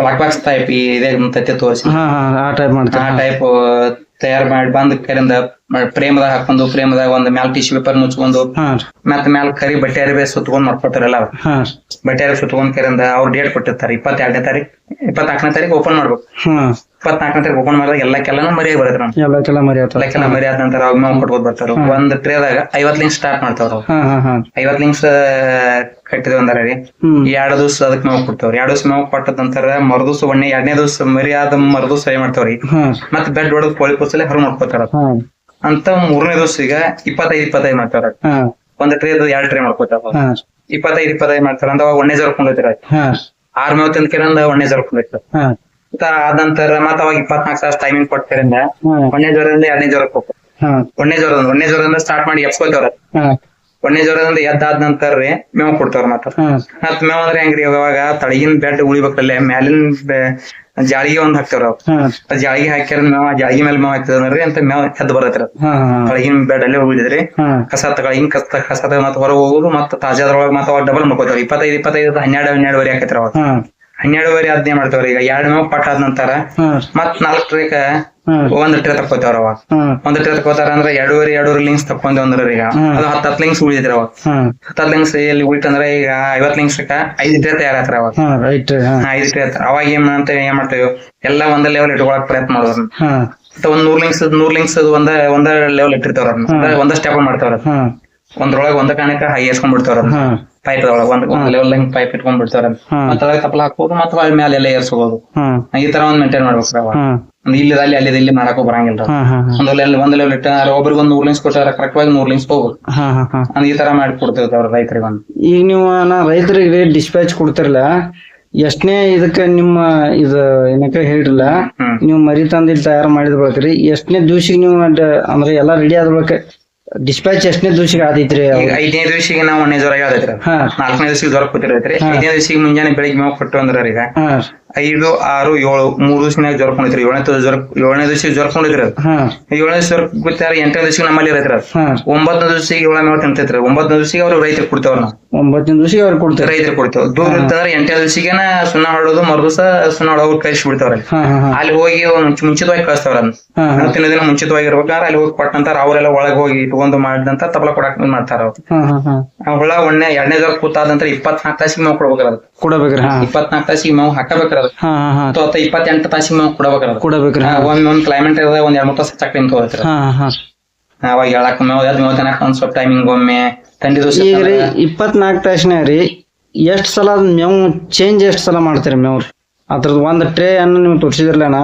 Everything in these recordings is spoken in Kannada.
ಬ್ಲಾಕ್ ಬಾಕ್ಸ್ ಟೈಪ್ ಇದೇ ತತ್ತೆ ತೋರಿಸಿ. ಹಾ ಹಾ ಆ ಟೈಪ್ ಆ ಟೈಪ್ ತಯಾರು ಮಾಡಿ ಬಂದ್ ಕರಿಂದ ಪ್ರೇಮದಾಗ ಹಾಕೊಂಡು ಪ್ರೇಮದಾಗ ಒಂದ್ ಮ್ಯಾಲ್ ಟಿಶ್ಯೂ ಪೇಪರ್ ಮುಚ್ಕೊಂಡು ಮತ್ತ ಮ್ಯಾಲ್ ಕರಿ ಬಟ್ಟೆ ಅರಿವೆ ಸುತ್ಕೊಂಡ್ ಮಾಡ್ಕೊತಾರಲ್ಲ ಅವ್ರು. ಬಟ್ಟೆ ಅರಿವೆ ಸುತ್ಕೊಂಡ್ ಕರಿಂದ ಅವ್ರು ಡೇಟ್ ಕೊಟ್ಟಿರ್ತಾರ ಇಪ್ಪತ್ತೆರಡನೇ ತಾರೀಕ್ ಇಪ್ಪತ್ನಾಲ್ಕನೇ ತಾರೀಕ್ ಓಪನ್ ಮಾಡ್ಬೇಕು. ಇಪ್ಪತ್ನಾಲ್ಕನೇ ತಾರೀಕು ಓಪನ್ ಮಾಡಿದಾಗ ಎಲ್ಲಾ ಮರಿಯಾಗಿ ಬರುತ್ತೆ ಮರ್ಯಾದ ಮರ್ಯಾದ ಮರಿ ಆತ ಎಲ್ಲಕ್ಕೆಲ್ಲ ಮರಿ ಆದ ನಂತರ ಅವಾಗ ಮ್ಯಾಮ್ ಕೊಟ್ಕೊಂಡ್ ಬರ್ತಾರ. ಒಂದ್ ಟ್ರೇದಾಗ ಐವತ್ ಲಿಂಕ್ ಸ್ಟಾರ್ಟ್ ಮಾಡ್ತಾವ್ರ ಅವ್ರು. ಐವತ್ ಲಿಂಕ್ಸ್ ಕಟ್ಟಿದ್ವಿ ಅಂದಾರ ರೀ. ಎರಡು ದಿವಸ ಅದಕ್ಕೆ ಮೇವ್ ಕೊಡ್ತಾವ್ರಿ. ಎರಡು ದಿವಸ ಮೇವ್ ಕೊಟ್ಟದ ನಂತರ ಮರುದಿವ್ಸ ಒಣ್ಣೆ ಎರಡನೇ ದಿವಸ ಮರ್ಯಾದ ಮರದ ಮರುದಿವ್ಸ ಏನ್ ಮಾಡ್ತಾವ್ರಿ ಮತ್ ಮತ್ತ್ ಬೆಡ್ ಹೊಡೆದ್ ಕೋಳಿ ಕೂಸಲೆ ಹೊರ ಮಾಡ್ಕೋತಾರ ಅಂತ ಮೂರನೇ ದಿವಸ ಈಗ ಇಪ್ಪತ್ತೈದು ಇಪ್ಪತ್ತೈದು ಮಾಡ್ತಾರ. ಹಾ. ಒಂದ್ ಟ್ರೇ ಎರಡ್ ಟ್ರೇ ಮಾಡ್ಕೋತಾರ. ಹಾ. ಇಪ್ಪತ್ತೈದು ಇಪ್ಪತ್ತೈದು ಮಾಡ್ತಾರ. ಅಂದ ಅವಾಗ ಒಣ್ಣೆ ಜರ್ಕೊಂಡ್ ಹೋಗ್ತಾರ ಹಾ. ಆರ್ ಮೇವ್ ತಿಂದ ಕೇರಂದ ಒಣ್ಣೆ ಜರ್ಕೊಂಡ್ ಹೋಗ್ತಾರ ಹಾ. ಆದ ನಂತರ ಮತ್ತ ಅವಾಗ ಇಪ್ಪತ್ನಾಲ್ಕು ಸಾವಿರ ಟೈಮಿಂಗ್ ಕೊಡ್ತಾರಿಂದ ಒಣ್ಣೆ ಜ್ವರದಿಂದ ಎರಡನೇ ಜ್ವರಕ್ಕೆ ಹೋಗ್ತಾರೆ ಒಣ್ಣೆ ಜ್ವರದಿಂದ ಒಣ್ಣೆ ಜ್ವರದಿಂದ ಸ್ಟಾರ್ಟ್ ಮಾಡಿ ಎಪ್ಸ್ಕೊತಾರ ಒಣ್ಣೆ ಜ್ವರದಿಂದ ಎದ್ದಾದ ನಂತರ ರೀ ಮೇವ್ ಕೊಡ್ತಾರ ಮತ್ತ ಮತ್ ಮೇವ್ ಅಂದ್ರೆ ಹೆಂಗ್ರಿ ಅವಾಗ ತಳಗಿನ ಬೆಡ್ ಉಳಿಬೇಕಲ್ಲೇ ಮ್ಯಾಲಿನ ಜಾಳಿಗೆ ಒಂದ್ ಹಾಕ್ತಾರ ಅವ್ ಜಾಳಿಗೆ ಹಾಕ್ಯಾರ ಮೇವ್ ಜಾಳಿಗೆ ಮೇಲೆ ಮೇವ್ ಹಾಕ್ತದ್ರಿ ಅಂತ ಮೇವ್ ಎದ್ದು ಬರತ್ರಿ. ಕಳಗಿನ ಬೆಡ್ ಅಲ್ಲೇ ಉಳಿದ್ರಿ ಹಾ. ಕಸ ತಳಗಿನ ಕಸ ಕಸ ಮತ್ತ ಹೊರಗೆ ಹೋಗುದು ಮತ್ತೆ ತಾಜಾದ್ರೊಳಗ ಮತ್ತ ಡಬಲ್ ಮಾಡ್ಕೋತಾರ ಇಪ್ಪತ್ತೈದು ಇಪ್ಪತ್ತೈದು ಹನ್ನೆರಡು ಹನ್ನೆರಡುವರೆ ಆಕೈತ್ರ ಅವಾಗ. ಹನ್ನೆರಡುವರೆ ಅದ್ನೇ ಮಾಡ್ತಾವ್ರಿ? ಈಗ ಎರಡ್ ಮೇವ್ ಪಟ್ ಆದ ನಂತರ ಮತ್ ನಾಲ್ಕು ಟ್ರೇಕ ಒಂದ್ ಟ್ರೇ ತಕ್ಕೋತಾವ್ರ ಅವಾಗ ಒಂದ್ ಟ್ರೇ ತಕ್ಕೋತಾರ ಅಂದ್ರೆ ಎರಡೂವರೆ ಎರಡೂವರೆ ಲಿಂಕ್ಸ್ ತಕೊಂಡ್ ಅಂದ್ರ ಈಗ. ಅದು ಹತ್ತು ಹತ್ತು ಲಿಂಕ್ಸ್ ಉಳಿದಿದ್ರ ಅವಾಗ. ಹತ್ತು ಲಿಂಕ್ಸ್ ಎಲ್ಲಿ ಉಳಿತಂದ್ರೆ ಈಗ ಐವತ್ ಲಿಂಕ್ಸ್ ಐದು ಟ್ರೇ ತಯಾರಾತ್ರ ಅವಾಗ. ಐದು ಟ್ರೇ ಅವಾಗ ಏನ್ ಅಂತ ಏನ್ ಮಾಡ್ತೇವೆ? ಎಲ್ಲ ಒಂದ್ ಲೆವೆಲ್ ಇಟ್ಕೊಳಕ್ ಪ್ರಯತ್ನ ಮಾಡೋದ್ ಹಾ ಮತ್ತೆ ಒಂದ್ ನೂರ್ ಲಿಂಕ್ಸ್ ನೂರ್ ಲಿಂಕ್ಸ್ ಒಂದ ಒಂದ ಲೆವೆಲ್ ಇಟ್ಟಿರ್ತಾವ್ರ. ಒಂದ ಸ್ಟೆಪ್ ಮಾಡ್ತಾವ್ರ ಒಂದ್ರೊಳಗ ಒಂದ ಕಾಣಕ ಹೈ ಹಾ ಪೈಪ್ ಒಳಗ ಒಂದ್ ಒಂದ್ ಲೆವೆಲ್ ಹಿಂಗ್ ಪೈಪ್ ಇಟ್ಕೊಂಡ್ಬಿಡ್ತಾರ ಮತ್ತೊಳಗ ತಪ್ಪಲ ಹಾಕೋದು ಮತ್ತೆ ಮೇಲೆ ಎಲ್ಲ ಏರ್ಸ್ಕೋಬಹುದು ಈ ತರ ಒಂದ್ ಮೇಂಟೈನ್ ಮಾಡ್ಬೇಕು ಇಲ್ಲಿ ಅಲ್ಲಿ ಅಲ್ಲಿ ಇಲ್ಲಿ ಮಾಡಕ್ ಬರಂಗಿಲ್ಲ ಒಂದ್ ಲೆವೆಲ್ ಒಂದ್ ಲೆವೆಲ್ ಇಟ್ಟ ಒಬ್ರಿಗೆ ಒಂದ್ ನೂರ್ ಲಿಂಕ್ಸ್ ಕೊಟ್ಟಾರ ಕರೆಕ್ಟ್ ಆಗಿ ನೂರ್ ಲಿಂಕ್ಸ್ ಹೋಗ್ಬೇಕು ಹಾ ಹಾ ಹಾ. ಅಂದ್ ಈ ತರ ಮಾಡಿ ಕೊಡ್ತಿರ್ತಾವ್ರ ರೈತರಿಗೆ ಒಂದು ಈಗ ನೀವು ನಾ ರೈತರಿಗೆ ಡಿಸ್ಪ್ಯಾಚ್ ಕೊಡ್ತಿರಲ್ಲ ಎಷ್ಟನೇ ಇದಕ್ಕೆ ನಿಮ್ಮ ಇದು ಏನಕ್ಕೆ ಹೇಳಿರಲ್ಲ ನೀವು ಮರಿ ತಂದು ತಯಾರು ಮಾಡಿದ ಬಳಕ್ರಿ ಎಷ್ಟನೇ ದಿವ್ಸಿಗೆ ನೀವು ಅದ್ ಅಂದ್ರೆ ಎಲ್ಲಾ ರೆಡಿ ಆದ ಬಳಕ ಡಿಸ್ಪ್ಯಾಚ್ ಎಷ್ಟನೇ ದಿವಸಿಗೆ ಆದಿತ್ರಿ ಈಗ ಐದನೇ ದಿವಸಿಗೆ ನಾವು ಒಣ್ಣೆ ಜ್ವರ ಹಾ. ನಾಲ್ಕನೇ ದಿವಸಿಗೆ ಜ್ವರ ಕೂತಿರೈತ್ರಿ ಹಾ. ಐದನೇ ದಿವಸಿಗೆ ಮುಂಜಾನೆ ಬೆಳಿಗ್ಗೆ ಮೇವ್ ಕೊಟ್ಟು ಅಂದ್ರ ಈಗ. ಹಾ. ಐದು ಆರು ಏಳು ಮೂರು ದಿವಸನಾಗ ಜ್ವರ ಕೊಂಡಿತ್ರಿ. ಏಳನೇ ದಿವಸ ಜ್ವರ ಏಳನೇ ದಿವಸ ಜ್ವರ ಕೊಂಡಿದ್ರಿ ಅದು ಹಾ. ಏಳನೇ ದಿವಸ ಜ್ವರ ಗೊತ್ತಾರ ಎಂಟನೇ ದಿವಸಿಗೆ ನಮ್ಮಲ್ಲಿ ಇರೈತ್ರಿ ಅದು ಹಾ. ಒಂಬತ್ತನೇ ದಿವಸಿಗೆ ಏಳ ಮೇವ್ ತಿಂತೈತ್ರಿ ಒಂಬತ್ತನೇ ದಿವಸಿಗೆ ಅವ್ರು ರೈತರು ಕೊಡ್ತೇವ್ರ ನಾವು. ಒಂಬತ್ತನೇ ದಿವಸ ಅವ್ರು ಕೊಡ್ತಾರೆ ರೈತರು ಕೊಡ್ತೇವೆ ದೂರ ಇರ್ತಾರ ಎಂಟನೇ ದಿವಸಿಗೆನ ಸುಣ್ಣ ಹೊಡೋದು ಮರುದಿವಸ ಸುಣ್ಣ ಹೊಡೋದು ಕಳಿಸಿ ಬಿಡ್ತಾವ್ರ ಹಾ ಹಾ ಹಾ. ಅಲ್ಲಿ ಹೋಗಿ ಒಂದ್ ಮುಂಚೆ ಮುಂಚಿತವಾಗಿ ಕಳಿಸ್ತಾವ್ರ ಹಾ ಮುಂಚಿತವಾಗಿ ಇರ್ಬೇಕಾದ್ರೆ ಅಲ್ಲಿ ಹೋಗಿ ಕೊಟ್ಟಂತಾರ ಅವರೆಲ್ಲ ಒಳಗೆ ಹೋಗಿ ಇಟ್ಕೊಂಡು ಮಾಡಿದಂತ ತಬಲ ಕೊಡಕ್ ಮಾಡ್ತಾರ ಅವ್ರು? ಆ ಹುಳ ಒಣ್ಣೆ ಎರಡನೇ ಜ್ವರ ಕೂತಾದಂತರ ಇಪ್ಪತ್ನಾಲ್ಕು ತಾಸಿಗೆ ಮಾವು ಕೊಡ್ಬೇಕಾರ ಅದು ಕೊಡಬೇಕ್ರಿ ಹಾ. ಇಪ್ಪತ್ನಾಲ್ಕು ತಾಸಿಗೆ ಮಾವು ಹಾಕಬೇಕ್ರ ಅದು ಹಾ ಹಾ. ಹಾ ಅಥವಾ ಇಪ್ಪತ್ತೆಂಟು ತಾಸಿಗೆ ಮಾವು ಕೊಡಬೇಕಾರ ಅದು ಕೊಡಬೇಕ್ರಿ ಹಾ. ಒಂದ್ ಒಂದ್ ಕ್ಲೈಮೇಟ್ ಇರದ ಒಂದ್ ಎರಡ್ ಮೂರ್ ತಾಸು ಚಕ್ರ ತಗೋತಾರ ಹೋಗ್ತಾರ ಹಾ ಹಾ. ಅವಾಗ ಹೇಳಕ್ ಮೇವು ಅದ್ ಮೇವು ಒಂದ್ ಸ್ವಲ್ಪ ಟೈಮಿಂಗ್ ಒಮ್ಮೆ ತಂಡಿ ದೋಸೆ ಈಗ ರೀ ಇಪ್ಪತ್ನಾಲ್ಕು ತಾಸ್ನ್ಯಾಗ ರೀ ಎಷ್ಟ್ ಸಲ ಮೇವು ಚೇಂಜ್ ಎಷ್ಟ್ ಸಲ ಮಾಡ್ತೀರಿ ಮೇವ್ರಿ? ಅದ್ರದ್ದು ಒಂದ್ ಟ್ರೇ ಅನ್ನ ನೀವು ತೋರಿಸಿದ್ರಲ್ಲನ?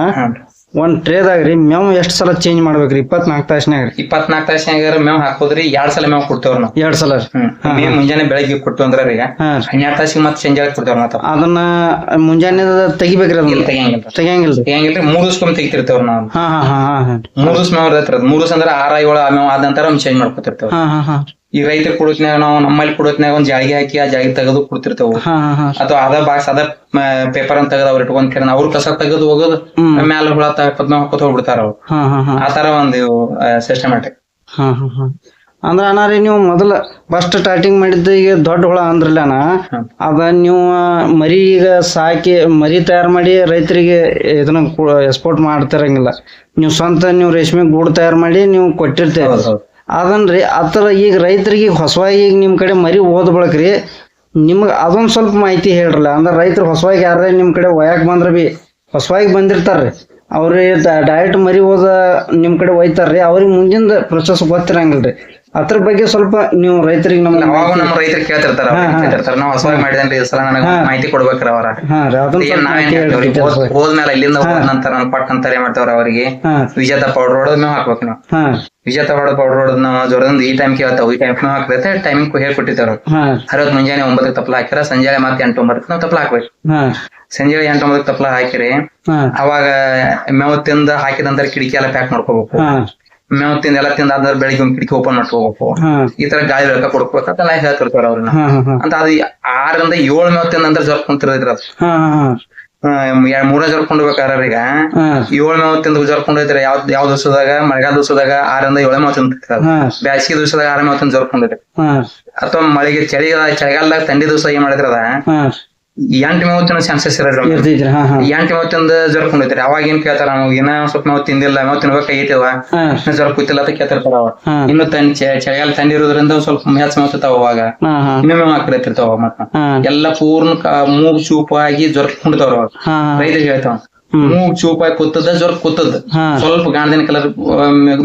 ಒಂದ್ ಟ್ರೇದಾಗ ರೀ ಮೇವ್ ಎಷ್ಟ್ ಸಲ ಚೇಂಜ್ ಮಾಡ್ಬೇಕ್ರಿ? ಇಪ್ಪತ್ನಾಲ್ಕು ತಾಸ್ನ್ಯಾಗ ರೀ. ಇಪ್ಪತ್ನಾಲ್ಕು ತಾಸಿನಾಗ ಮೇವು ಹಾಕೋದ್ರಿ ಎರಡ್ ಸಲ ಮೇವ್ ಕೊಡ್ತೇವ್ರ ನಾವು. ಎರಡ್ ಸಲ ರೀ. ಹ್ಮ್. ಮೇವು ಮುಂಜಾನೆ ಬೆಳಗ್ಗೆ ಕೊಟ್ಟು ಅಂದ್ರ ಈಗ ಹಾ ರೀ. ಹನ್ನೆರಡು ತಾಸಿಗೆ ಮತ್ತೆ ಸಂಜೆ ಕೊಡ್ತೇವ್ರ ಮತ್ತೆ ಅದನ್ನ ಮುಂಜಾನೆ ತೆಗಿಬೇಕ್ರಿ ಇಲ್ಲಿ ಅದನ್ನ ತೆಗಿಯಂಗಿಲ್ಲ ತೆಗಿಯಂಗಿಲ್ರಿ? ತೆಗಿಯಂಗಿಲ್ರಿ ಮೂರ್ ದಿವ್ಸಕ್ಕೊಮ್ಮೆ ತೆಗಿತಿರ್ತೇವ್ರ ನಾವು. ಹಾ ಹಾ ಹಾ ಹಾ ಮೂರು ಮೂರ್ ದಿವ್ಸ ಮೇವ್ ಇರತ್ರಿ ಅದು. ಮೂರ್ ದಿವ್ಸ ಅಂದ್ರೆ ಆರ ಏಳು ಆ ಮೇವ್ ಆದ ನಂತರ ಚೇಂಜ್ ಮಾಡ್ಕೊತಿರ್ತೇವ್ರಿ. ಹಾ ಹಾ ಹಾ. ಈಗ ರೈತರು ಕೊಡೋತ್ನಾಗ ನಾವು ನಮ್ಮಲ್ಲಿ ಕೊಡೋತ್ನಾಗ ಒಂದ್ ಜಾಗಿ ಹಾಕಿ ಆ ಜಾಗಿ ತೆಗೆದು ಕೊಡ್ತಿರ್ತೇವೆ. ಹಾ ಹಾ ಹಾ. ಅಥವಾ ಅದ ಬಾಕ್ಸ್ ಅದ ಪೇಪರ್ ಅಂತ ತೆಗೆದು ಅವ್ರು ಇಟ್ಕೊಂಡ್ ಕೇಳ ಅವ್ರ ಕಸ ತೆಗೆದು ಹೋಗೋದು ಹ್ಮ್. ಮ್ಯಾಲ ಹುಳ ಹಾಕೋದ್ ಹಾಕೋತ ಹೋಗ್ಬಿಡ್ತಾರ ಅವ್ರು. ಹಾ ಹಾ ಹಾ. ಆ ತರ ಒಂದು ಸಿಸ್ಟಮ್ಯಾಟಿಕ್ ಹಾ ಹಾ ಹಾ. ಅಂದ್ರ ಅನಾರಿ ನೀವು ಮೊದಲ ಫಸ್ಟ್ ಸ್ಟಾರ್ಟಿಂಗ್ ಮಾಡಿದ್ದ ಈಗ ದೊಡ್ಡ ಹುಳ ಅಂದ್ರಲ್ಲಾನ. ಅದ ನೀವು ಮರಿ ಈಗ ಸಾಕಿ ಮರಿ ತಯಾರು ಮಾಡಿ ರೈತರಿಗೆ ಇದನ್ನ ಎಕ್ಸ್ಪೋರ್ಟ್ ಮಾಡ್ತಿರಂಗಿಲ್ಲ. ನೀವು ಸ್ವಂತ ನೀವು ರೇಷ್ಮೆ ಗೂಡು ತಯಾರು ಮಾಡಿ ನೀವು ಕೊಟ್ಟಿರ್ತೀರಿ ಹೌದು ರೀ ಆ ಆತರ ಈಗ ರೈತರಿಗೆ ಹೊಸವಾಗಿ ಈಗ ನಿಮ್ಮ ಕಡೆ ಮರಿ ಓದ್ ಬಳಕ್ರಿ ನಿಮ್ಗೆ ಅದೊಂದು ಸ್ವಲ್ಪ ಮಾಹಿತಿ ಹೇಳ್ರಲ್ಲ, ಅಂದ್ರೆ ರೈತರು ಹೊಸವಾಗಿ ಯಾರೇ ನಿಮ್ಮ ಕಡೆ ಒಯ್ಯಾಕೆ ಬಂದ್ರೆ ಬಿ ಹೊಸವಾಗಿ ಬಂದಿರ್ತಾರ್ರಿ. ಅವ್ರಿಗೆ ಡೈರೆಕ್ಟ್ ಮರಿ ಓದ ನಿಮ್ಮ ಕಡೆ ಒಯ್ತಾರ್ರಿ, ಅವ್ರಿಗೆ ಮುಂದಿನ ಪ್ರೊಸೆಸ್ ಗೊತ್ತಿರಂಗಿಲ್ರಿ. ಅದ್ರ ಬಗ್ಗೆ ಸ್ವಲ್ಪ ನೀವು ರೈತರಿಗೆ ನಮ್ಮ ಅವಾಗ ನಮ್ಮ ರೈತರು ಕೇಳ್ತಿರ್ತಾರ ಅವ್ರು ನಾವು ಹೊಸವಾಗಿ ಮಾಡಿದ್ರೆ ಈ ಸಲ ನನಗೆ ಮಾಹಿತಿ ಕೊಡ್ಬೇಕ್ರ ಅವರ. ಏನ್ ನಾವೇನ್ ಹೇಳ್ತೇವ್ರಿ. ಹೋದ್ಮೇಲೆ ಇಲ್ಲಿಂದ ಹೋದ ನಂತರ ನಾನು ಪಟ್ ಅಂತಾರೆ ಮಾಡ್ತಾವ್ರ ಅವರಿಗೆ. ವಿಜೇತ ಪೌಡರ್ ಹೊಡೆದ್ ನಾವು ಹಾಕ್ಬೇಕು ನಾವು. ವಿಜೇತ ಪೌಡರ್ ಪೌಡರ್ ಹೊಡೆದ್ ನಾವು ಜ್ವರದಿಂದ ಈ ಟೈಮ್ ಕೇಳ್ತಾವ ಈ ಟೈಮ್ ನಾವು ಹಾಕ್ತೈತೆ ಟೈಮಿಂಗ್ ಹೇಳ್ಕೊಟ್ಟಿರ್ತಾರ ಅರವತ್ ಮುಂಜಾನೆ ಒಂಬತ್ತಕ್ಕೆ ತಪ್ಪಲ ಹಾಕಿರ ಸಂಜೆ ಮತ್ತೆ ಎಂಟು ಒಂಬತ್ತಕ್ಕೆ ನಾವು ತಪ್ಪಲ ಹಾಕ್ಬೇಕು. ಸಂಜೆ ಎಂಟು ಒಂಬತ್ತಕ್ಕೆ ತಪ್ಪಲ ಹಾಕಿರಿ ಅವಾಗ ಮೇವು ತಿಂದ ಹಾಕಿದ ನಂತರ ಕಿಟಕಿ ಎಲ್ಲ ಪ್ಯಾಕ್ ಮಾಡ್ಕೋಬೇಕು. ಮೇವ್ ತಿಂದ ಎಲ್ಲ ತಿಂದ ಆದ್ರೆ ಬೆಳಿಗ್ಗೆ ಒಂದ್ ಕಿಟಕಿ ಓಪನ್ ಮಾಡ್ಕೋಬೇಕು ಈ ತರ ಗಾಳಿ ಬೆಳಕ ಕೊಡ್ಬೇಕಂತೆಲ್ಲ ಹೇಳ್ತಿರ್ತಾರ ಅವ್ರನ್ನ. ಅಂತ ಅದು ಆರರಿಂದ ಏಳ್ ಮೇವ್ ತಿಂದ ಅಂದ್ರೆ ಜ್ವರ ಕುಂತಿರೋದ್ರ ಮೂರ ಜ್ವರ ಕೊಂಡ್ಬೇಕಾರ ಈಗ ಏಳ್ ಮೇವ್ ತಿಂದ ಜ್ವರ ಕೊಂಡೈತ್ರಿ ಯಾವ್ ಯಾವ ದಿವಸದಾಗ ಮಳೆಗಾಲ ದಿವಸದಾಗ ಆರರಿಂದ ಏಳು ಮೇವ್ ಹಾ. ಬ್ಯಾಸಿಗೆ ದಿವಸದಾಗ ಆರ ಮೇವ್ ತಿಂದ ಜ್ವರ ಅಥವಾ ಮಳೆಗೆ ಚಳಿಗಾಲ ಚಳಿಗಾಲದಾಗ ಥಂಡಿ ದಿವಸ ಏನ್ ಮಾಡಿದ್ರದ ಎಂಟ್ ಮೇವತ್ತಿನ ಚಾನ್ಸಸ್ ಇರೋದ್ರಿ ಎಂಟು ಹಾ ಹಾ. ಎಂಟ್ ಮೇವು ತಿಂದ ಜ್ವರ ಕುಂಡೈತ್ರಿ ಅವಾಗ ಏನ್ ಕೇಳ್ತಾರ ನಾವು ಏನ ಸ್ವಲ್ಪ ಮೇವ್ ತಿಂದಿಲ್ಲ ಮೇವ್ ತಿನ್ಬೇಕಾಗೈತಿವ ಜ್ವರ ಕೂತಿಲ್ಲ ಅಂತ ಕೇಳ್ತಿರ್ತಾರ ಅವ ಇನ್ನು ತನ್ ಚಳಿಗಾಲ ತಂಡಿ ಇರೋದ್ರಿಂದ ಸ್ವಲ್ಪ ಹೆಚ್ಚ ಮೇವ್ ಅವಾಗ. ಇನ್ನೊಮ್ಮೆ ಮೇವ್ ಹಾಕಿರ್ತಿರ್ತಾವ ಮತ್ತ. ಎಲ್ಲಾ ಪೂರ್ಣ ಮೂಗ್ ಚೂಪಾಗಿ ಜ್ವರ ಕುಂಡ್ತಾವ್ರ ಅವಾಗ ರೈತರಿಗೆ ಹೇಳ್ತಾವ. ಮೂಗ್ ಚೂಪಾಗಿ ಕೂತದ ಜ್ವರ ಕೂತದ. ಸ್ವಲ್ಪ ಗಾಣದಿನ ಕಲರ್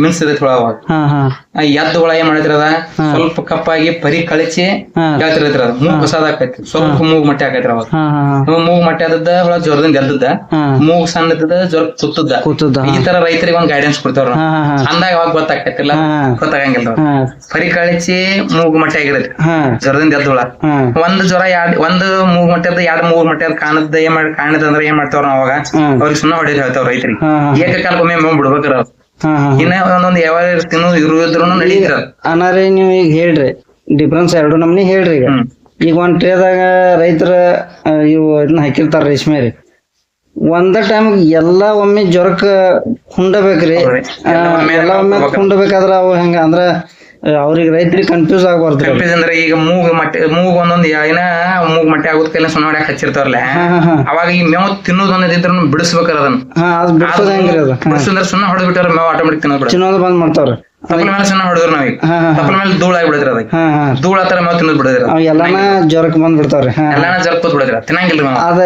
ಮಿನ್ಸಿದೈತಿ ಹುಳ ಅವಾಗ. ಎದ್ದ ಹುಳ ಏನ್ ಮಾಡಿದ್ರದ ಸ್ವಲ್ಪ ಕಪ್ಪಾಗಿ ಪರಿ ಕಳಚಿ ಹೇಳ್ತಿರತ್ರ ಮೂಗ್ ಹೊಸದ ಆಕೈತಿ ಸ್ವಲ್ಪ ಮೂಗ್ ಮಟ್ಟಿ ಆಕೈತ್ರ ಅವಾಗ. ಮೂಗ್ ಮಟ್ಟೆ ಆದದ್ದ ಹುಳ ಜ್ವರದಿಂದ ಎದ್ದದ ಮೂಗ್ ಸಣ್ಣದ ಜ್ವರ ಸುತ್ತದ ಕೂತದ ಈ ತರ ರೈತರಿಗೆ ಒಂದ್ ಗೈಡೆನ್ಸ್ ಹಾ ಅಂದಾಗ ಅವಾಗ ಗೊತ್ತಾಕೈತಿಲ್ಲ ಹಾ. ಗೊತ್ತಾಗಂಗಿಲ್ಲ ಪರಿ ಕಳಚಿ ಮೂಗ್ ಮಟ್ಟೆ ಆಗಿರತ್ತೆ ಜ್ವರದಿಂದ ಎದ್ದ ಹುಳ. ಒಂದ್ ಜ್ವರ ಎರಡ್ ಒಂದ್ ಮೂಗ್ ಮಟ್ಟೆ ಎರಡ್ ಮೂಗ್ ಮಟ್ಟೆ ಕಾಣದ ಏನ್ ಮಾಡಿ ಕಾಣದಂದ್ರ ಏನ್ ಮಾಡ್ತಾವ್ರ ಅವಾಗ? ಅವ್ರಿಗೆ ಸುಣ್ಣ ಹೊಡೆದ್ ಹೇಳ್ತಾವ್ ರೈತರಿಗೆ ಏಕಕಾಲಕ್ಕೊಮ್ಮೆ ಮೇವ್ ಬಿಡ್ಬೇಕಾರ ಇನ್ನ ಒಂದೊಂದ್ ಯಾವ ತಿನ್ನು ಇರುದ್ರು ನಡೀತಿರ ಅನಾರಿ ನೀವು ಈಗ ಹೇಳ್ರಿ. ಡಿಫ್ರೆನ್ಸ್ ಎರಡು ನಮ್ನಿ ಹೇಳ್ರಿ ಈಗ. ಈಗ ಒಂದ್ ಟ್ರೇದಾಗ ರೈತರ ಇವು ಇದನ್ನ ಹಾಕಿರ್ತಾರ ರೇಷ್ಮೆ ರೀ. ಒಂದ ಟೈಮ್ ಎಲ್ಲಾ ಒಮ್ಮೆ ಜ್ವರಕ್ಕ ಹುಂಡಬೇಕ್ರಿ. ಎಲ್ಲ ಒಮ್ಮೆ. ಕುಂಡಬೇಕಾದ್ರ ಅವು ಹೆಂಗ ಅಂದ್ರ ಅವ್ರಿಗೆ ರೈತರಿಗೆ ಕನ್ಫ್ಯೂಸ್ ಆಗ್ಬಾರ್ದು ಕನ್ಫ್ಯೂಸ್ ಅಂದ್ರೆ ಈಗ ಮೂಗ್ ಮಟ್ಟೆ ಮೂಗ್ ಒಂದೊಂದ್ ಏನ ಮೂಗ್ ಮಟ್ಟೆ ಆಗುದ ಕೈಲ ಸುಣ್ಣ ಹೊಡ್ಯಾಕ್ ಹಚ್ಚಿರ್ತಾರಲ್ಲ ಅವಾಗ ಈ ಮೇವ್ ತಿನ್ನೋದ್ ಒಂದಿದ್ರು ಬಿಡಿಸ್ಬೇಕಾರ ಅದನ್ನ. ಬಿಡ್ಸೋದ್ ಹೆಂಗ್ರಿ ಅದು? ಹಾ. ಸುಣ್ಣ ಹೊಡೆದ್ ಬಿಟ್ಟಾರ ಮೇವ್ ಆಟೋಮೆಟಿಕ್ ತಿನ್ನೋದು ತಿನ್ನೋದು ಬಂದ್ ಮಾಡ್ತಾವ್ರಿ. ತಪ್ಪಲ ಮೇಲೆ ಸುಣ್ಣ ಹೊಡೆದ್ರು ನಾವೀಗ. ಹಾ ಹಾ ತಪ್ಪಲ ಮೇಲೆ ಧೂಳ ಆಗಿ ಬಿಡದ್ರ ಅದಕ್ಕೆ. ಹಾ ಹಾ. ಧೂಳ ತರ ಮೇವ್ ತಿನ್ನೋದ್ ಬಿಡದ್ರ ಅವ್ ಎಲ್ಲಾನ ಜ್ವರಕ್ ಬಂದ್ ಬಿಡ್ತಾವ್ರಿ ಹಾ ಎಲ್ಲಾನ ಜರ್ಕೋದ್ ಬಿಡದ್ರ ತಿನ್ನಂಗಿಲ್ರಿ ಮೇವ್ ಅದ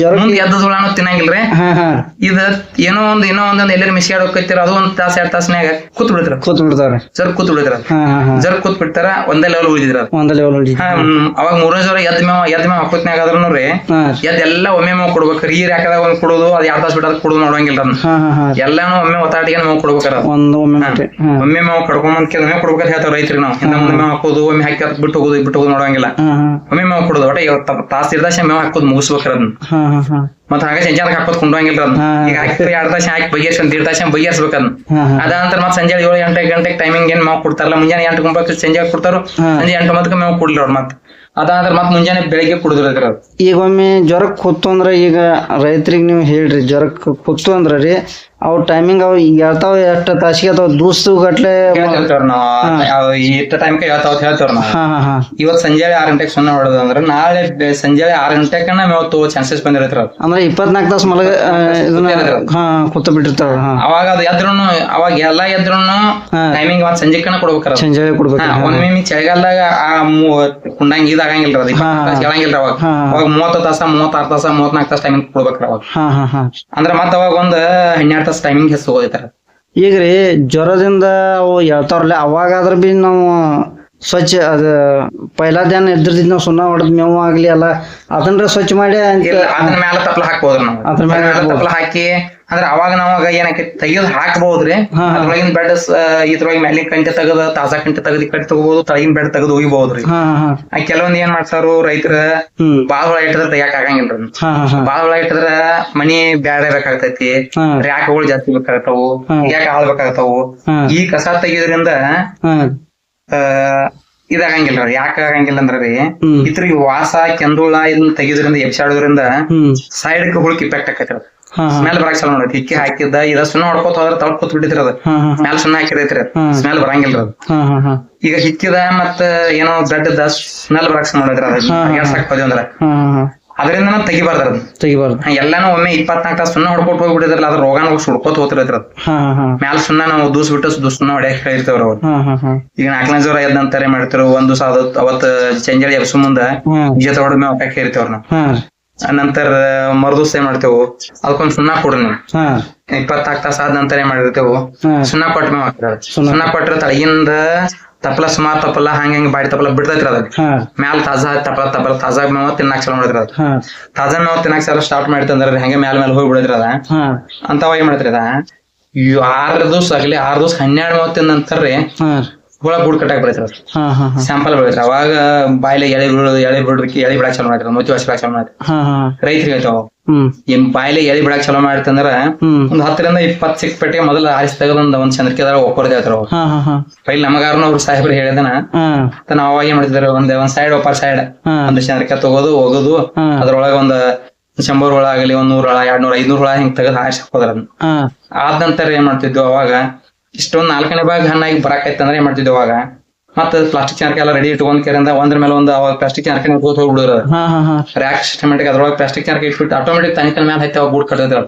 ಜ್ವರ ಮುಂದ್ ಎದ್ದ ಧೂಳನೂ ತಿನ್ನಂಗಿಲ್ರಿ. ಹಾ ಹಾ. ಇದ ಏನೋ ಒಂದ್ ಏನೋ ಒಂದೊಂದ್ ಎಲ್ಲರೂ ಮಿಸಿ ಆಡೋಕೈತಿರ ಅದು ಒಂದ್ ತಾಸ ಎರಡ್ ತಾಸ್ನ್ಯಾಗ ಕೂತ್ ಬಿಡ್ತಾರ ಕೂತ್ ಬಿಡ್ತಾವ್ರಿ ಜರ್ ಕೂತ್ ಬಿಡ್ತಾರ ಹಾ ಹಾ ಹಾ. ಜರ್ ಕೂತ್ ಬಿಡ್ತಾರ ಒಂದೇ ಲೆವೆಲ್ ಉಳಿದಿದ್ರ ಒಂದ್ ಲೆವೆಲ್ ಹೊಡಿ ಹಾ, ಮ್, ಅವಾಗ ಮೂರನೇ ಜ್ವರ ಎದ್ ಮೇವ ಎದ್ ಮೇವ ಹಾಕೋತ್ನ್ಯಾಗ ಆದ್ರೂ ರೀ ಹಾ. ಎದ್ ಎಲ್ಲ ಒಮ್ಮೆ ಮೇವ್ ಕೊಡ್ಬೇಕ್ರಿ. ನೀರ್ ಹಾಕದಾಗ ಒಂದ್ ಕೊಡೋದು ಅದ್ ಎರಡ್ ತಾಸ್ ಬಿಟ್ಟಾಗ ಕೊಡೋದು ನೋಡಂಗಿಲ್ಲ ಅದನ್ನ. ಹಾ ಹಾ ಹಾ. ಎಲ್ಲಾನು ಒಮ್ಮೆ ಒತ್ತಾಟಿಗೆ ಮೇವ್ ಕೊಡ್ಬೇಕಾರ. ಒಂದ್ ಒಮ್ಮೆ ಮತ್ತೆ ಹಾ. ಒಮ್ಮೆ ಮೇವ್ ಕಡ್ಕೊಂಬಂದ್ ಕೆಲ ಮೇವ್ ಕೊಡ್ಬೇಕಂತ ಹೇಳ್ತಾವ ರೈತರಿಗೆ ನಾವು. ಹಿಂದ ಮುಂದೆ ಮೇವ್ ಹಾಕೋದು ಒಮ್ಮೆ ಹಾಕಿ ಅದ್ ಬಿಟ್ಟು ಹೋಗೋದು ಬಿಟ್ಟು ಹೋಗೋದು ನೋಡಂಗಿಲ್ಲ. ಒಮ್ಮೆ ಮೇವ್ ಕೊಡೋದು ಒಟ್ಟ ತಾಸ್ ಇರ್ದಾಶ ಮೇವ್ ಹಾಕೋದು ಮುಗಿಸ್ಬೇಕ್ರ ಅದನ್ನ ಮತ್ತ ಹಾಗೆ ಸಂಜೆ ಹಾಕೋದ್ ಕುಂಡಂಗಿಲ್ಲ ಅದನ್ನ ಈಗ ಹಾಕಿ ಎರಡ್ ತಾಸ ಹಾಕಿ ಬಗೆಹರ್ಸಿ ಒಂದ್ ದೀಡ್ ತಾಸ ಬಗೆಹರ್ಸ್ಬೇಕು ಅದನ್ನ ಹಾ ಹಾ. ಅದ ನಂತರ ಮತ್ತೆ ಸಂಜೆ ಏಳು ಎಂಟು ಗಂಟೆಗೆ ಟೈಮಿಂಗ್ ಏನ್ ಮಾವು ಕೊಡ್ತಾರಲ್ಲ ಮುಂಜಾನೆ ಎಂಟು ಗುಂಪಕ್ಕೆ ಸಂಜೆ ಕೊಡ್ತಾರೋ. ಸಂಜೆ ಎಂಟು ಮತ್ತೆ ಮೇವು ಕೊಡ್ಲಿ ಅವ್ರು ಮತ್ತೆ. ಅದಾದ್ರೆ ಮತ್ತೆ ಮುಂಜಾನೆ ಬೆಳಿಗ್ಗೆ ಕುಡಿದ್ರು ಅದ್ರ ಈಗ ಒಮ್ಮೆ ಜ್ವರಕ್ಕೆ ಕೂತು ಅಂದ್ರ ಈಗ ರೈತರಿಗೆ ನೀವು ಹೇಳ್ರಿ ಜ್ವರಕ್ಕೆ ಕೂತು ಅಂದ್ರ ರೀ ಅವ್ ಟೈಮಿಂಗ್ ಅವ್ ಹೇಳ್ತಾವ ಎಷ್ಟ ತಾಸಿಗೆ ಅಥವಾ ದೂಸ್ತು ಗಟ್ಲೆ ಹೇಳ್ತೇವ್ರ ನಾವು. ಇಷ್ಟ ಟೈಮ್ಗೆ ಹೇಳ್ತಾವ ಹೇಳ್ತೇವ್ರ ನಾವು. ಹಾ ಹಾ ಹಾ. ಇವತ್ ಸಂಜೆ ಆರ್ ಗಂಟೆಗೆ ಸುಮ್ಮನೆ ಹೊಡೆದ ಅಂದ್ರೆ ನಾಳೆ ಬೆ- ಸಂಜೆ ಆರ್ ಗಂಟೆಗೆ ಮೇವು ತಗೋ ಚಾನ್ಸಸ್ ಬಂದಿರತ್ರ ಅದು ಅಂದ್ರೆ ಇಪ್ಪತ್ನಾಲ್ಕು ತಾಸು ಮಲಗ ಆ, ಇದನ್ನ ಹಾ ಕೂತ ಬಿಟ್ಟಿರ್ತಾರ ಹಾ ಅವಾಗ ಅದು ಎದ್ರುನು ಅವಾಗ ಎಲ್ಲಾ ಎದ್ರುನು ಹಾ. ಟೈಮಿಂಗ್ ಮತ್ ಸಂಜೆ ಕಣ ಕೊಡ್ಬೇಕಾರ ಸಂಜೆ ಕೊಡ್ಬೇಕು ಒಮ್ಮೆ ಚಳಿಗಾಲದಾಗ ಆ ಮೂ- ಕುಂಡಂಗ್ ಇದ್ ಅದು ಹಾ, ಹಾ. ಹೇಳಂಗಿಲ್ರ ಅವಾಗ. ಹಾ. ಅವಾಗ ಮೂವತ್ತು ತಾಸ ಮೂವತ್ತಾರು ತಾಸ ಮೂವತ್ನಾಲ್ಕು ತಾಸ ಟೈಮಿಂಗ್ ಕೊಡ್ಬೇಕಾರ ಅವಾಗ ಹಾ ಹಾ ಹಾ. ಅಂದ್ರ ಮತ್ತ ಅವಾಗ ಒಂದ್ ಹನ್ನೆರಡು ತಾಸ ಟೈಮಿಂಗ್ ಹೆಸರು ಈಗ ರೀ ಜ್ವರದಿಂದ ಅವು ಹೇಳ್ತಾವ್ರಲ್ಲ ಅವಾಗಾದ್ರ ಬಿ ನಾವು ಸ್ವಚ್ಛ ಅದ ಪೈಲಾದೇನ ಎದ್ರದಿದ್ ನಾವು ಸುಣ್ಣ ಹೊಡೆದ್ ಮೇವು ಆಗ್ಲಿ ಅಲ್ಲ ಅದನ್ನ ಸ್ವಚ್ಛ ಮಾಡಿ ಅದ್ರ ಇಲ್ಲ ಮ್ಯಾಲ ತಪ್ಪಲ ಹಾಕ್ಬೋದ್ರಿ ನಾವು. ಅದ್ರ ಮ್ಯಾಲ ಮ್ಯಾಲ ತಪ್ಪಲ ಹಾಕಿ ಅಂದ್ರ ಅವಾಗ ನಾವಾಗ ಏನಕ್ಕೆ ತೆಗೆದು ಹಾಕ್ಬಹುದ್ರಿ ಹಾ. ಅದ್ರೊಳಗಿನ ಬೆಡ್ ಇದ್ರೊಳಗೆ ಮ್ಯಾಲಿನ ಕಂಟೆ ತೆಗದ ತಾಜಾ ಕಂಟೆ ತಗದಿ ಕಟ್ಟಿ ತಗೋಬಹುದು ತಳಗಿನ ಬೆಡ್ ತೆಗೆದು ಒಯ್ಬಹುದ್ರಿ ಹಾ ಹಾ ಹಾ. ಆ ಕೆಲವೊಂದ್ ಏನ್ ಮಾಡ್ತಾರು ರೈತರ ಹ್ಮ್. ಬಾಳ ಹುಳ ಇಟ್ಟಿದ್ರೆ ತೆಗಿಯಕ್ ಆಗಂಗಿಲ್ರಿ. ಹಾ ಹಾ ಹಾ. ಬಾಳ ಹುಳ ಇಟ್ಟಿದ್ರ ಮನಿ ಬ್ಯಾಡ ಬೇಕಾಗ್ತೈತಿ. ಹಾ. ರ್ಯಾಕ್ಗಳು ಜಾಸ್ತಿ ಬೇಕಾಗ್ತಾವು. ಹಾ. ಯಾಕೆ ಆಳ್ಬೇಕಾಗತ್ತವು ಹಾ. ಈ ಕಸ ತೆಗಿಯೋದ್ರಿಂದ ಹಾ. ಆ ರೀ ಯಾಕ ಆಗಂಗಿಲ್ಲ ಅಂದ್ರ ರೀ ಇತ್ರಿಗೆ ವಾಸ ಕೆಂದುಳ ಇದನ್ನ ತೆಗೆದ್ರಿಂದ ಎಬ್ಸಾಡೋದ್ರಿಂದ ಸೈಡ್ ಹುಳಕ್ ಇಫೆಕ್ಟ್ ಆಕೈತಿ ಸ್ಮೆಲ್ ಬರಾಕ್ ಚಲೋ ನೋಡ್ರಿ ಇಕ್ಕಿ ಹಾಕಿದ್ದ ಇದ ಸುಣ್ಣ ಹೊಡ್ಕೋತ ಹೋದ್ರ ತಳಕ್ ಕೂತ್ ಬಿಟ್ಟಿದ್ರಿ ಅದು. ಮ್ಯಾಲ ಸುಣ್ಣ ಹಾಕಿರೈತ್ರಿ ಅದು. ಸ್ಮೆಲ್ ಬರಂಗಿಲ್ಲ ಅದು. ಈಗ ಹಿಕ್ಕಿದ ಮತ್ತ ಏನೋ ದಡ್ಡದ ಸ್ಮೆಲ್ ಬರಕ್ ಮಾಡಿದ್ರ ಅದು. ಸಾಕ್. ಹೋದ್ವಿ ಅಂದ್ರ ಅದರಿಂದ ಅದು. ತೆಗಿಬಾರ್ದು. ಎಲ್ಲಾನು ಒಮ್ಮೆ ಇಪ್ಪತ್ನಾಲ್ಕು ತಾಸು ಸುಣ್ಣ ಹೊಡ್ಕೊಟ್ ಹೋಗ್ಬಿಟ್ಟಿದ್ರಲ್ಲ ಅದ್ರ ರೋಗಾನ ಹೋಗಿ ಸುಡ್ಕೋತ ಹೋಗ್ತಿರೈತ್ರಿ ಮ್ಯಾಲ ಸುಣ್ಣ ನಾವು ದೂಸ್ ಬಿಟ್ಟು ದೂಸ್ ಸುಣ್ಣ ಹೊಡ್ಯಾಕ ಹೇಳಿರ್ತೇವ್ರ ಅವ್ರು. ಈಗ ನಾಲ್ಕನೇ ಜ್ವರ ಎದ್ದ ಅಂತಾರೆ ಮಾಡ್ತಿರು ಒಂದ್ ದಿವಸ ಅವತ್ ಅವತ್ ಚಂಜಳಿ ಎಬ್ಸು ಮುಂದ ಜೊತೆ ಹೊಡೆದ್ ಮೇವ್ ಹಾಕಕ್ ಹೇರಿತೇವ್ರ ನಾವು. ನಂತರ ಮರುದಿವ್ಸ ಏನ್ ಮಾಡ್ತೇವು ಅದಕ್ಕೊಂದ್ ಸುಣ್ಣ ಕೊಡ್ರಿ ನೀವು. ಇಪ್ಪತ್ನಾಲ್ಕು ತಾಸ ಆದ ನಂತರ ಏನ್ ಮಾಡಿರ್ತೇವು ಸುಣ್ಣ ಕೊಟ್ಟ ಮೇಲೆ ಹಾಕ್ತಾರ ಸುಣ್ಣ. ಸುಣ್ಣ ಕೊಟ್ರ ತಳಗಿಂದ ತಪ್ಪಲ ಸುಮಾರ್ ತಪ್ಪಲ ಹಂಗ ಹಂಗ ಬಾಡಿ ತಪ್ಪಲ ಬಿಡ್ತೈತ್ರಿ ಅದ ಮ್ಯಾಲ ತಾಜಾ ತಪ್ಪಲ ತಪ್ಪಲ ತಾಜಾ ಮೇವ ತಿನ್ನಾಕ್ ಚಲೋ ಮಾಡಿದ್ರಿ ಅದ. ತಾಜಾ ಮೇವ ತಿನ್ನಾಕ್ ಚಲೋ ಸ್ಟಾರ್ಟ್ ಮಾಡಿತಂದ್ರ ಹಂಗೆ ಮ್ಯಾಲ ಮ್ಯಾಲ ಹೋಗಿ ಬಿಡದ್ರಿ ಅದ. ಏನ್ ಮಾಡ್ತೀರಿ ಅದ? ಆರ್ ದಿವಸ ಆಗ್ಲಿ ಆರ್ ದಿವ್ಸ ಹನ್ನೆರಡು ಮೇವ ತಿಂದಂತಾರ್ರಿ ಹುಳ ಗೂಡ್ ಕಟ್ಟಾಕ್ ಬಿಡ್ತಾರ ಅದ. ಸ್ಯಾಂಪಲ್ ಬೆಳಿತಾರ ಅವಾಗ ಬಾಯಿಲೆ ಎಳೆ ಬಿಡೋದು ಎಳೆ ಬಿಡೋದಕ್ಕೆ ಎಳೆ ಬಿಡಾಕ್ ಚಲೋ ಮಾಡ್ತಾರ ಮೋತಿ ವರ್ಷ ಚಲೋ ಹಾ ರೈತರಿಗೆ ಹೇಳ್ತಾವ ಹ್ಮ್ ಏನ್ ಬಾಯಿಲೆ ಎಳೆ ಬಿಡಾಕ್ ಚಲೋ ಮಾಡ್ತಂದ್ರ ಒಂದ್ ಹತ್ತರಿಂದ ಇಪ್ಪತ್ ಸಿಕ್ ಪೆಟ್ಟಿಗೆ ಮೊದಲ ಆರಿಸಿ ತೆಗೆದೊಂದ್ ಒಂದ್ ಚಂದ್ರಕೆದಾರ ಒಪ್ಪರ್ದ ಹೇಳ್ತಾರ ಅವ್ರು ಪೈಲ್ ನಮಗಾರನ ಅವ್ರ ಸಾಹೇಬ್ರು ಹೇಳಿದನ ನಾವ್ ಅವಾಗ ಏನ್ ಮಾಡ್ತಿದಾರೆ ಒಂದ್ ಒಂದ್ ಸೈಡ್ ಒಪ್ಪರ್ ಸೈಡ್ ಒಂದ್ ಚಂದ್ರಿಕೆ ತಗೋದು ಹೋಗೋದು ಅದ್ರೊಳಗ ಒಂದ್ ಶಂಬರ್ ಹುಳ ಆಗಲಿ ಒಂದ್ ನೂರ್ ಹುಳ ಎರಡ್ ನೂರ ಐದ್ನೂರ್ ಹುಳ ಹಿಂಗ್ ತೆಗೆದ್ ಹಾರಿಸಿ ಹಾಕೋದ್ರ ಆದ್ ನಂತರ ಏನ್ ಮಾಡ್ತಿದ್ವು ಅವಾಗ ಇಷ್ಟೊಂದ್ ನಾಲ್ಕನೇ ಭಾಗ ಹಣ್ಣಾಗಿ ಬರಾಕೈತಂದ್ರ ಅಂದ್ರೆ ಏನ್ ಮಾಡ್ತಿದ್ವು ಅವಾಗ ಮತ್ತೆ ಪ್ಲಾಸ್ಟಿಕ್ ಚಾರ್ಕ ಎಲ್ಲ ರೆಡಿ ಇಟ್ಕೊಂಡ್ ಕೆರೆಯಿಂದ ಒಂದ್ರ ಮೇಲೆ ಒಂದು ಅವಾಗ ಪ್ಲಾಸ್ಟಿಕ್ ಚಾರ್ಕ ಹೋಗಿ ಹೋಗ್ಬಿಡೋರು. ಹಾ ಹಾ ಹಾ. ರ್ಯಾಕ್ ಅದ್ರೊಳಗೆ ಪ್ಲಾಸ್ಟಿಕ್ ಚಾರ್ಕ ಇಟ್ಬಿಟ್ಟು ಆಟೋಮೆಟಿಕ್ ತನಿಖೆ ಮೇಲೆ ಹತ್ತಿ ಅವಾಗ ಗೂಡ್ ಕಟ್ಟೋದ್ರ